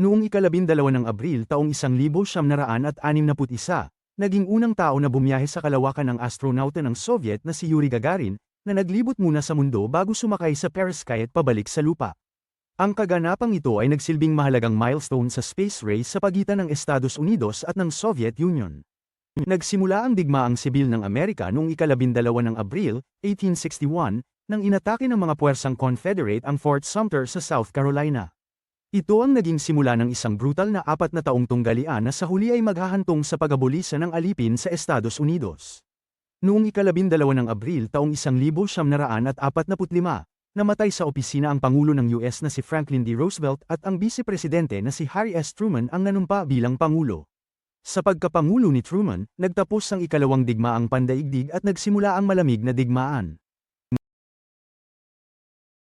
Noong ikalabindalawa ng Abril taong 1961, naging unang tao na bumiyahe sa kalawakan ng astronauta ng Soviet na si Yuri Gagarin, na naglibot muna sa mundo bago sumakay sa perovskite pabalik sa lupa. Ang kaganapang ito ay nagsilbing mahalagang milestone sa space race sa pagitan ng Estados Unidos at ng Soviet Union. Nagsimula ang digmaang sibil ng Amerika noong ikalabindalawa ng Abril, 1861, nang inatake ng mga puwersang Confederate ang Fort Sumter sa South Carolina. Ito ang naging simula ng isang brutal na apat na taong tunggalian na sa huli ay maghahantong sa pag-abolisa ng alipin sa Estados Unidos. Noong ikalabindalawa ng Abril taong 1945, namatay sa opisina ang Pangulo ng US na si Franklin D. Roosevelt at ang Vice Presidente na si Harry S. Truman ang nanumpa bilang Pangulo. Sa pagkapangulo ni Truman, nagtapos ang ikalawang digmaang pandaigdig at nagsimula ang malamig na digmaan.